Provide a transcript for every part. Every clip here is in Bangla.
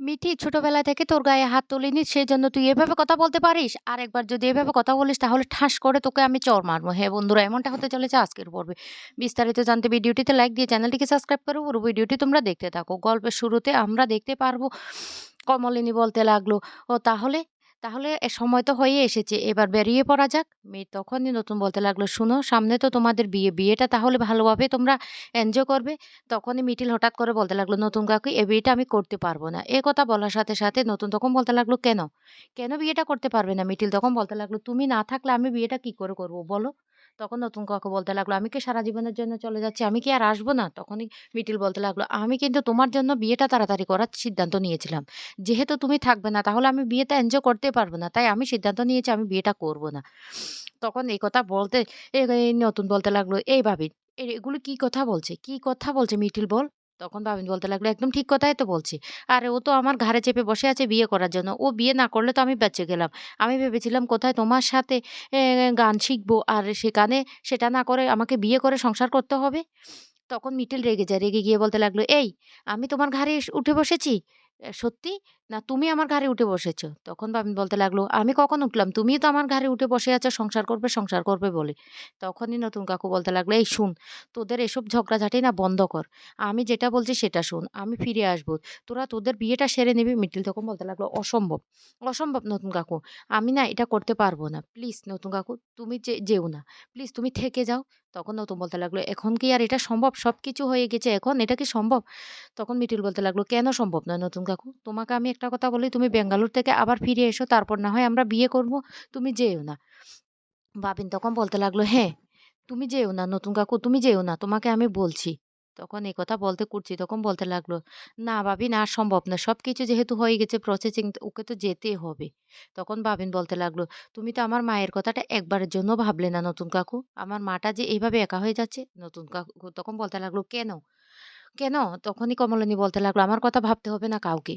মিঠি ছোটবেলা থেকে তোর গায়ে হাত তুলিনি সেই জন্য তুই এভাবে কথা বলতে পারিস? আর একবার যদি এভাবে কথা বলিস তাহলে ঠাস করে তোকে আমি চর মারবো। হ্যাঁ বন্ধুরা এমনটা হতে চলেছে আজকের পর্বে। বিস্তারিত জানতে ভিডিওটিতে লাইক দিয়ে চ্যানেলটিকে সাবস্ক্রাইব করো। পুরো ভিডিওটি তোমরা দেখতে থাকো। গল্পের শুরুতে আমরা দেখতে পারব কমলিনী বলতে লাগল, "ও তাহলে? তাহলে সময় তো হয়ে এসেছে। এবার বেরিয়ে পড়া যাক।" মেয়ে তখনই নতুন বলতে লাগল, "শুনো সামনে তো তোমাদের বিয়ে। বিয়েটা তাহলে ভালোভাবে তোমরা এনজয় করবে।" তখনই মিটিল হঠাৎ করে বলতে লাগল, "নতুন কাকু এ বিয়েটা আমি করতে পারব না।" এ কথা বলার সাথে, সাথে নতুন তখন বলতে লাগল, "কেন? কেন বিয়েটা করতে পারবে না?" মিটিল তখন বলতে লাগল, "তুমি না থাকলে আমি বিয়েটা কি করে করব বলো?" তখন নতুন কাকু বলতে লাগল, "আমি কি সারা জীবনের জন্য চলে যাচ্ছি? আমি কি আর আসব না?" তখনই মিটিল বলতে লাগল, "আমি কিন্তু তোমার জন্য বিয়েটা তাড়াতাড়ি করার সিদ্ধান্ত নিয়েছিলাম। যেহেতু তুমি থাকবে না তাহলে আমি বিয়েটা এনজয় করতে পারব না। তাই আমি সিদ্ধান্ত নিয়েছি আমি বিয়েটা করব না।" তখন এই কথা বলতে নতুন বলতে লাগল, "এই ভাবি এগুলো কি কথা বলছে? কি কথা বলছে মিটিল বল?" তখন ভাবিন বলতে লাগল, "একদম ঠিক কথাই তো বলছি। আরে ও তো আমার ঘাড়ে চেপে বসে আছে বিয়ে করার জন্য। ও বিয়ে না করলে তো আমি বেঁচে গেলাম। আমি ভেবেছিলাম কোথায় তোমার সাথে গান শিখব আর সেখানে সেটা না করে আমাকে বিয়ে করে সংসার করতে হবে।" তখন মিটিল রেগে যায়। রেগে গিয়ে বলতে লাগল, "এই আমি তোমার ঘাড়ে উঠে বসেছি? সত্যি? না তুমি আমার ঘাড়ে উঠে বসেছ?" তখন বাবিন বলতে লাগল, "আমি কখন উঠলাম? তুমিই তো আমার ঘাড়ে উঠে বসে আছো সংসার করবে, সংসার করবে বলে।" তখনই নতুন কাকু বলতে লাগল, "এই শুন, তোদের এসব ঝগড়াঝাটি না বন্ধ কর। আমি যেটা বলছি সেটা শোন। আমি ফিরে আসব। তোরা তোদের বিয়েটা সেরে নিবি।" মিটিল তখন বলতে লাগল, "অসম্ভব, অসম্ভব নতুন কাকু। আমি না এটা করতে পারব না। প্লিজ নতুন কাকু তুমি যে যেও না। প্লিজ তুমি থেকে যাও।" তখন নতুন বলতে লাগল, "এখন কি আর এটা সম্ভব? সব কিছু হয়ে গেছে এখন এটা কি সম্ভব?" তখন মিটিল বলতে লাগল, "কেন সম্ভব নয় নতুন কাকু? তোমাকে আমি একটা কথা বলি তুমি বেঙ্গালুরু থেকে আবার ফিরে এসো তারপর না হয় আমরা বিয়ে করব। তুমি যেও না।" বাবিন তখন বলতে লাগল, "হ্যাঁ, তুমি যেও না নতুন কাকু তুমি যেও না। তোমাকে আমি বলছি।" তখন এই কথা বলতে করছি তখন বলতে লাগল, "না বাবিন আর সম্ভব না। সব কিছু যেহেতু হয়ে গেছে প্রসেসিং ওকে তো যেতেই হবে।" তখন বাবিন বলতে লাগল, "তুমি তো আমার মায়ের কথাটা একবারের জন্য ভাবলে না নতুন কাকু। আমার মাটা যে এইভাবে একা হয়ে যাচ্ছে।" নতুন কাকু তখন বলতে লাগল, "কেন? কেন?" তখনই কমলিনী বলতে লাগল, "আমার কথা ভাবতে হবে না কাউকে।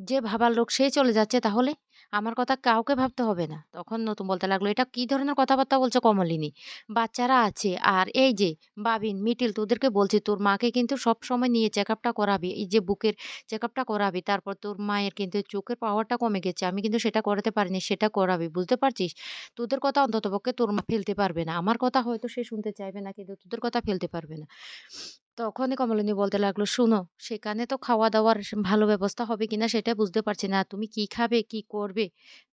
যে ভাবার লোক সে চলে যাচ্ছে তাহলে? আমার কথা কাউকে ভাবতে হবে না।" তখন নতুন বলতে লাগল, "এটা কি ধরনের কথাবার্তা বলছো কমলিনী? বাচ্চারা আছে আর এই যে বাবিন, মিটিল তোদেরকে বলছি তোর মাকে কিন্তু সবসময় নিয়ে চেকআপটা করাবি। এই যে বুকের চেকআপটা করাবি। তারপর তোর মায়ের কিন্তু চোখের পাওয়ারটা কমে গেছে। আমি কিন্তু সেটা করাতে পারিনি। সেটা করাবি। বুঝতে পারছিস? তোদের কথা অন্ততপক্ষে তোর মা ফেলতে পারবে না। আমার কথা হয়তো সে শুনতে চাইবে না কিন্তু তোদের কথা ফেলতে পারবে না।" তখনই কমলিনী বলতে লাগল, "শোনো, সেখানে তো খাওয়া-দাওয়ার ভালো ব্যবস্থা হবে কিনা সেটা বুঝতে পারছি না। তুমি কি খাবে, কি করবে?"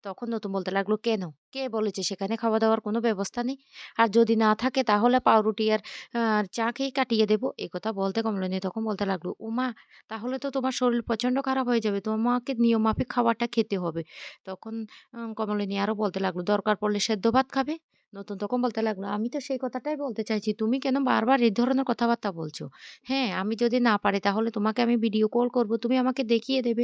তখন নতুন বলতে লাগল, "কেন? কে বলেছে সেখানে খাওয়া-দাওয়ার কোনো ব্যবস্থা নেই? আর যদি না থাকে তাহলে পাউরুটি আর চা খেয়ে কাটিয়ে দেবো এই কথা বলতে কমলিনী তখন বলতে লাগল, "ওমা! তাহলে তো তোমার শরীর প্রচণ্ড খারাপ হয়ে যাবে। তোমাকে নিয়ম মাফিক খাবারটা খেতে হবে।" তখন কমলিনী আরও বলতে লাগল, "দরকার পড়লে সেদ্ধ ভাত খাবে?" নতুন তখন বলতে লাগল, "আমি তো সেই কথাটাই বলতে চাইছি। তুমি কেন বারবার এই ধরনের কথাবার্তা বলছো? হ্যাঁ, আমি যদি না পারি তাহলে তোমাকে আমি ভিডিও কল করব। তুমি আমাকে দেখিয়ে দেবে।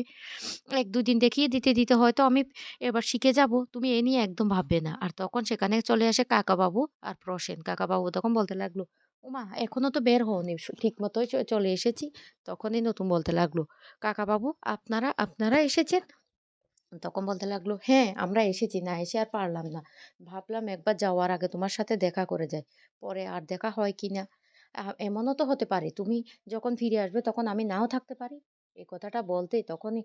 ১-২ দিন দেখিয়ে দিতে, দিতে হয়তো আমি এবার শিখে যাব। তুমি এ নিয়ে একদম ভাববে না।" আর তখন সেখানে চলে আসে কাকাবাবু আর প্রসেন। কাকাবাবু তখন বলতে লাগল, "ওমা! এখনও তো বের হওনি। ঠিক মতোই চলে এসেছি।" তখনই নতুন বলতে লাগল, "কাকাবাবু আপনারা, আপনারা এসেছেন?" তখন বলতে লাগল, "হ্যাঁ, আমরা এসেছি। না এসে আর পারলাম না। ভাবলাম একবার যাওয়ার আগে তোমার সাথে দেখা করে যাই। পরে আর দেখা হয় কি না এমনও তো হতে পারে তুমি যখন ফিরে আসবে তখন আমি নাও থাকতে পারি।" এই কথাটা বলতেই তখনই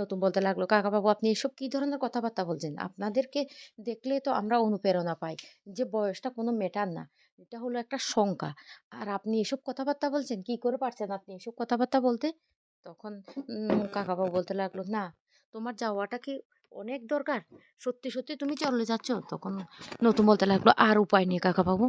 নতুন বলতে লাগল, "কাকাবাবু আপনি এসব কি ধরনের কথাবার্তা বলছেন? আপনাদেরকে দেখলে তো আমরা অনুপ্রেরণা পাই যে বয়সটা কোনো ম্যাটার না। এটা হলো একটা শঙ্কা আর আপনি এসব কথাবার্তা বলছেন? কি করে পারছেন আপনি এসব কথাবার্তা বলতে?" তখন কাকাবাবু বলতে লাগল, "না, তোমার যাওয়াটা কি অনেক দরকার? সত্যি, সত্যি তুমি চলে যাচ্ছ?" তখন নতুন বলতে লাগল, "আর উপায় নেই কাকাবাবু।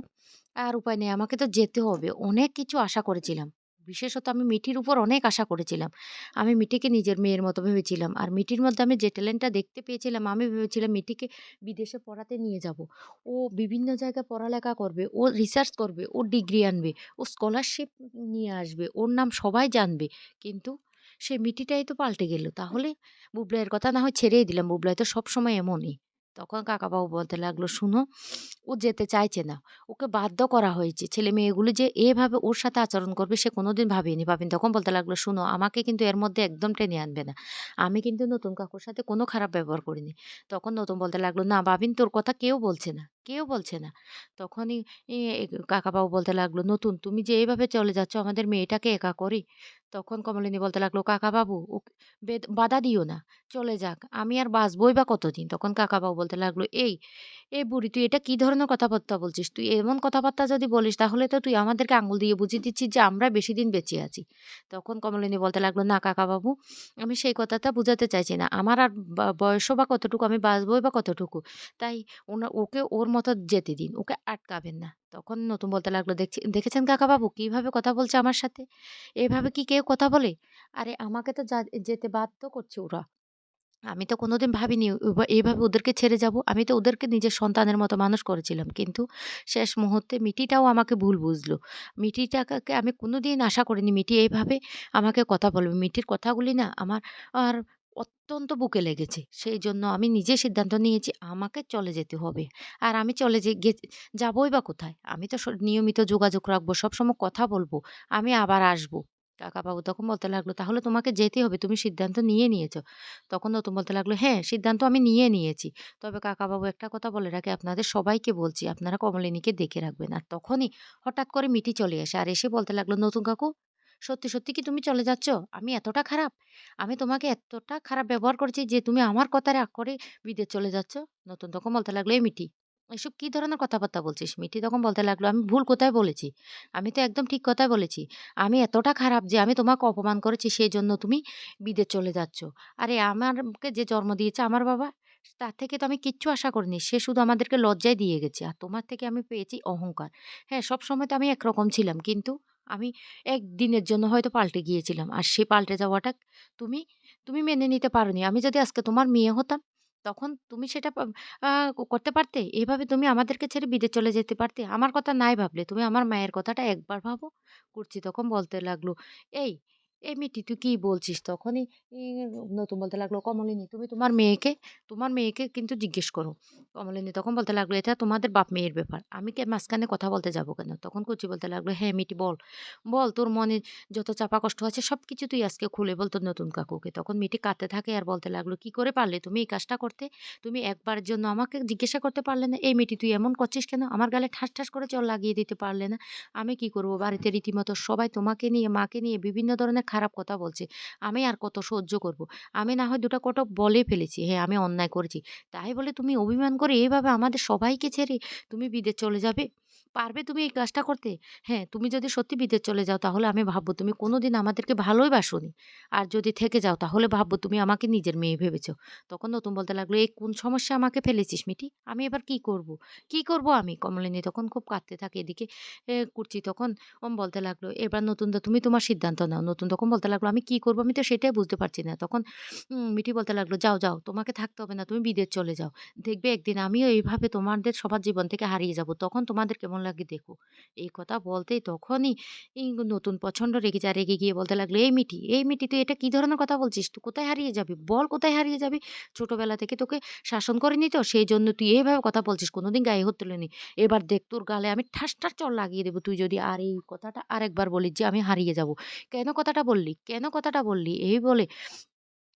আর উপায় নেই। আমাকে তো যেতে হবে। অনেক কিছু আশা করেছিলাম। বিশেষত আমি মিঠির উপর অনেক আশা করেছিলাম। আমি মিঠিকে নিজের মেয়ের মতো ভেবেছিলাম। আর মিঠির মধ্যে আমি যে ট্যালেন্টটা দেখতে পেয়েছিলাম আমি ভেবেছিলাম মিঠিকে বিদেশে পড়াতে নিয়ে যাব। ও বিভিন্ন জায়গায় পড়ালেখা করবে। ও রিসার্চ করবে। ও ডিগ্রি আনবে। ও স্কলারশিপ নিয়ে আসবে। ওর নাম সবাই জানবে। কিন্তু সেই মিটিটাই তো পাল্টে গেল। তাহলে বুবলাইয়ের কথা না হয় ছেড়েই দিলাম। বুবলাই তো সবসময় এমনই।" তখন কাকাবাবু বলতে লাগল, "শুনো, ও যেতে চাইছে না। ওকে বাধ্য করা হয়েছে। ছেলে-মেয়েগুলো যে এভাবে ওর সাথে আচরণ করবে সে কোনোদিন ভাবেনি।" বাবিন তখন বলতে লাগল, "শুনো, আমাকে কিন্তু এর মধ্যে একদম টেনে আনবে না। আমি কিন্তু নতুন কাকুর সাথে কোনো খারাপ ব্যবহার করিনি।" তখন নতুন বলতে লাগল, "না বাবিন তোর কথা কেউ বলছে না। কেউ বলছে না। তখনই ই কাকাবাবু বলতে লাগল, "নতুন তুমি যে এইভাবে চলে যাচ্ছ আমাদের মেয়েটাকে একা করি তখন কমলিনী বলতে লাগল, "কাকাবাবু ওকে বেদ বাধা দিও না। চলে যাক। আমি আর বাঁচবই বা কতদিন?" তখন কাকাবাবু বলতে লাগল, "এই, এই বুড়ি তুই এটা কি ধরনের কথাবার্তা বলছিস? তুই এমন কথাবার্তা যদি বলিস তাহলে তো তুই আমাদেরকে আঙুল দিয়ে বুঝিয়ে দিচ্ছিস যে আমরা বেশি দিন বেঁচে আছি।" তখন কমলিনী বলতে লাগল, "না কাকাবাবু আমি সেই কথাটা বুঝাতে চাইছি না। আমার আর বয়সও বা কতটুকু, আমি বাঁচবই বা কতটুকু। তাই ওনা ওকে ওর মতো যেতে দিন। ওকে আটকাবেন না।" তখন নতুন বলতে লাগল, "দেখছি দেখেছেন কাকাবাবু কীভাবে কথা বলছে আমার সাথে? এভাবে কি কেউ কথা বলে? আরে আমাকে তো যা যেতে বাধ্য করছে ওরা। আমি তো কোনোদিন ভাবিনি এভাবে ওদেরকে ছেড়ে যাব। আমি তো ওদেরকে নিজের সন্তানের মতো মানুষ করেছিলাম। কিন্তু শেষ মুহূর্তে মিটিটাও আমাকে ভুল বুঝলো। মিটিটাকে আমি কোনোদিন আশা করিনি মিটি এইভাবে আমাকে কথা বলবে। মিটির কথাগুলি না আমার আর অত্যন্ত বুকে লেগেছে। সেই জন্য আমি নিজে সিদ্ধান্ত নিয়েছি আমাকে চলে যেতে হবে। আর আমি চলে যে যাবোই বা কোথায়? আমি তো নিয়মিত যোগাযোগ রাখব, সবসময় কথা বলব। আমি আবার আসব। কাকাবাবু তখন বলতে লাগল, "তাহলে তোমাকে যেতে হবে। তুমি সিদ্ধান্ত নিয়ে নিয়েছ।" তখন নতুন বলতে লাগল, "হ্যাঁ, সিদ্ধান্ত আমি নিয়ে নিয়েছি। তবে কাকাবাবু একটা কথা বলে রাখে আপনাদের সবাইকে বলছি, আপনারা কমলিনীকে দেখে রাখবেন।" আর তখনই হঠাৎ করে মিটি চলে আসে। আর এসে বলতে লাগল, "নতুন কাকু, সত্যি, সত্যি কি তুমি চলে যাচ্ছ? আমি এতটা খারাপ? আমি তোমাকে এতটা খারাপ ব্যবহার করেছি যে তুমি আমার কথা রাগ করে বিদেশ চলে যাচ্ছ?" নতুন তখন বলতে লাগল, "এই মিটি, এসব কি ধরনের কথাবার্তা বলছিস?" মিটি তখন বলতে লাগল, "আমি ভুল কোথায় বলেছি? আমি তো একদম ঠিক কথাই বলেছি। আমি এতটা খারাপ যে আমি তোমাকে অপমান করেছি সেই জন্য তুমি বিদে চলে যাচ্ছ। আরে আমারকে যে জন্ম দিয়েছে আমার বাবা, তার থেকে তো আমি কিচ্ছু আশা করিনি। সে শুধু আমাদেরকে লজ্জায় দিয়ে গেছে। আর তোমার থেকে আমি পেয়েছি অহংকার। হ্যাঁ, সবসময় তো আমি একরকম ছিলাম। কিন্তু আমি একদিনের জন্য হয়তো পাল্টে গিয়েছিলাম। আর সে পাল্টে যাওয়াটা তুমি, তুমি মেনে নিতে পারোনি। আমি যদি আজকে তোমার মেয়ে হতাম, তখন তুমি সেটা করতে পারতে? এভাবে তুমি আমাদেরকে ছেড়ে বিদে চলে যেতে পারতে? আমার কথা নাই ভাবলে তুমি আমার মায়ের কথাটা একবার ভাবো।" কুর্চি তখন বলতে লাগল, "এই, এই মিটি তুই কী বলছিস?" তখনই নতুন বলতে লাগল, "কমলিনী তুমি তোমার মেয়েকে, তোমার মেয়েকে কিন্তু জিজ্ঞেস করো।" কমলিনী তখন বলতে লাগল, "এটা তোমাদের বাপ-মেয়ের ব্যাপার। আমি কে মাঝখানে কথা বলতে যাব কেন?" তখন কুচি বলতে লাগল, "হ্যাঁ মিটি বল। বল তোর মনে যত চাপা কষ্ট আছে সব কিছু তুই আজকে খুলে বলতো নতুন কাকুকে।" তখন মিটি কাঁদতে থাকে আর বলতে লাগল, "কি করে পারলে তুমি এই কাজটা করতে? তুমি একবারের জন্য আমাকে জিজ্ঞাসা করতে পারলে না? এই মেয়েটি তুই এমন করছিস কেন? আমার গালে ঠাস, ঠাস করে চড় লাগিয়ে দিতে পারলে না? আমি কি করব? বাড়িতে রীতিমতো সবাই তোমাকে নিয়ে, মাকে নিয়ে বিভিন্ন ধরনের খারাপ কথা বলছে। আমি আর কত সহ্য করব? আমি না হয় দুটো কটক বলে ফেলেছি, হ্যাঁ আমি অন্যায় করেছি। তাই বলে তুমি অভিমান করে এভাবে আমাদের সবাইকে ছেড়ে তুমি বিদেশ চলে যাবে? পারবে তুমি এই কাজটা করতে? হ্যাঁ, তুমি যদি সত্যি বিদেশ চলে যাও তাহলে আমি ভাববো তুমি কোনো দিন আমাদেরকে ভালোই বাসোনি। আর যদি থেকে যাও তাহলে ভাববো তুমি আমাকে নিজের মেয়ে ভেবেছ।" তখন নতুন বলতে লাগল, "এই কোন সমস্যা আমাকে ফেলেছিস মিটি? আমি এবার কি করব? কি করব আমি?" কমলিনী তখন খুব কাঁদতে থাকে। এদিকে কুর্চি তখন ওম বলতে লাগল, "এবার নতুনদা তুমি তোমার সিদ্ধান্ত নাও।" নতুন তখন বলতে লাগল, "আমি কি করব? আমি তো সেটাই বুঝতে পারছি না।" তখন মিটি বলতে লাগল, "যাও, যাও। তোমাকে থাকতে হবে না। তুমি বিদেশ চলে যাও। দেখবে একদিন আমিও এইভাবে তোমাদের সবার জীবন থেকে হারিয়ে যাব। তখন তোমাদের কেমন লাগে দেখো।" এই কথা বলতেই তখনই নতুন পছন্দ রেগে যা রেগে গিয়ে বলতে লাগল, "এই মিটি, এই মিটি তুই এটা কি ধরনের কথা বলছিস? তুই কোথায় হারিয়ে যাবি? বল কোথায় হারিয়ে যাবি? ছোটবেলা থেকে তোকে শাসন করিনি তো সেইজন্য তুই এইভাবে কথা বলছিস। কোনোদিন গায়ে হাত তুলিনি। এবার দেখ তোর গালে আমি ঠাস, ঠাস চড় লাগিয়ে দেবো তুই যদি আর এই কথাটা আরেকবার বলিস যে আমি হারিয়ে যাব। কেন কথাটা বললি? কেন কথাটা বললি?" এই বলে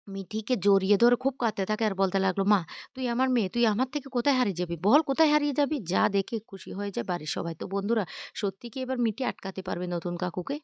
মিঠিকে জড়িয়ে ধরে খুব কাঁদতে থাকে আর বলতে লাগল, "মা তুই আমার মেয়ে। তুই আমার থেকে কোথায় হারিয়ে যাবি? বল কোথায় হারিয়ে যাবি?" যা দেখে খুশি হয়ে যায় বাড়ির সবাই। তো বন্ধুরা সত্যি কি এবার মিঠি আটকাতে পারবে নতুন কাকুকে?